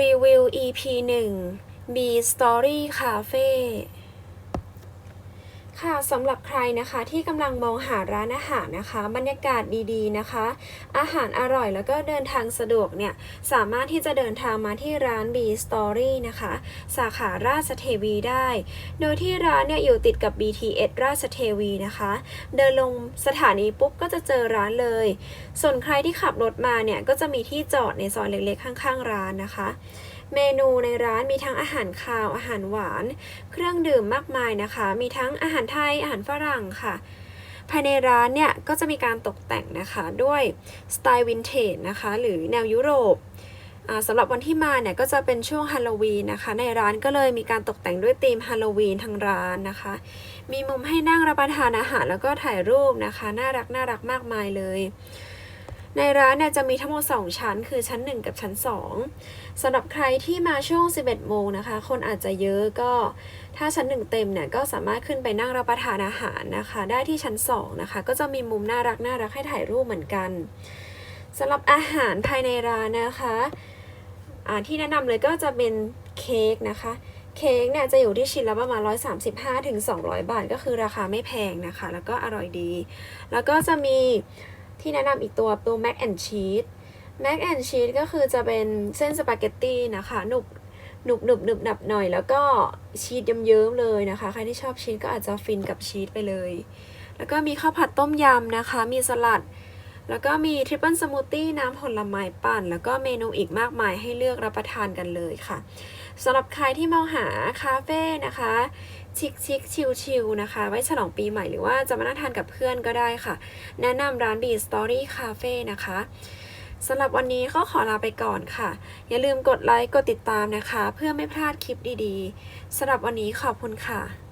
รีวิว EP 1 B Story Cafe ค่ะสำหรับใครนะคะที่กำลังมองหาร้านอาหารนะคะ บรรยากาศดีๆนะคะ อาหารอร่อยแล้วก็เดินทางสะดวกเนี่ยสามารถที่จะเดินทางมาที่ร้าน B Story นะคะ สาขาราชเทวีได้ โดยที่ร้านเนี่ยอยู่ติดกับ BTS ราชเทวีนะคะ เดินลงสถานีปุ๊บก็จะเจอร้านเลย ส่วนใครที่ขับรถมาเนี่ยก็จะมีที่จอดในซอยเล็กๆข้าง ๆ ร้านนะคะ เมนูในร้านมีทั้งอาหารคาว อาหารหวาน เครื่องดื่มมากมายนะคะ มีทั้งอาหารไทย อาหารฝรั่งค่ะ ภายในร้านเนี่ยก็จะมีการตกแต่งนะคะด้วยสไตล์วินเทจนะคะ หรือแนวยุโรปสำหรับวันที่มาเนี่ยก็จะเป็นช่วงฮาโลวีนนะคะ ในร้านก็เลยมีการตกแต่งด้วยธีมฮาโลวีนทางร้านนะคะ มีมุมให้นั่งรับประทานอาหารแล้วก็ถ่ายรูปนะคะ น่ารักน่ารักมากมายเลย ในร้านเนี่ยจะมีทั้งหมด 2 ชั้น คือชั้น 1 กับชั้น 2สำหรับใครที่มาช่วง 11 โมงนะคะ คนอาจจะเยอะก็ถ้าชั้น 1 เต็มเนี่ยก็สามารถขึ้นไปนั่งรับประทานอาหารนะคะ ได้ที่ชั้น 2 นะคะ ก็จะมีมุมน่ารักน่ารักให้ถ่ายรูปเหมือนกันสำหรับอาหารภายในร้านนะคะที่แนะนำเลยก็จะเป็นเค้กนะคะเค้กเนี่ยจะอยู่ที่ชิ้นละประมาณ 135ถึง200 บาท ก็คือราคาไม่แพงนะคะ แล้วก็อร่อยดี แล้วก็จะมี ที่แนะนำอีกตัวตัวแม็กแอนชีสแม็กแอนชีสก็คือจะเป็นเส้นสปาเกตตี้นะคะหนุบหนุบหนุบหนุบหนับหน่อย แล้วก็ชีสเยิ้มๆเลยนะคะ ใครที่ชอบชีสก็อาจจะฟินกับชีสไปเลย แล้วก็มีข้าวผัดต้มยำนะคะ มีสลัด แล้วก็มีทริปเปิลสมูทตี้น้ำผลไม้ปั่น แล้วก็เมนูอีกมากมายให้เลือกรับประทานกันเลยค่ะสำหรับใครที่มองหาคาเฟ่นะคะ ชิคชิคชิลชิลนะคะ ไว้ฉลองปีใหม่หรือว่าจะมานั่งทานกับเพื่อนก็ได้ค่ะ แนะนำร้าน B Story Cafe นะคะสำหรับวันนี้ก็ขอลาไปก่อนค่ะ อย่าลืมกดไลค์ กดติดตามนะคะ เพื่อไม่พลาดคลิปดีๆสำหรับวันนี้ขอบคุณค่ะ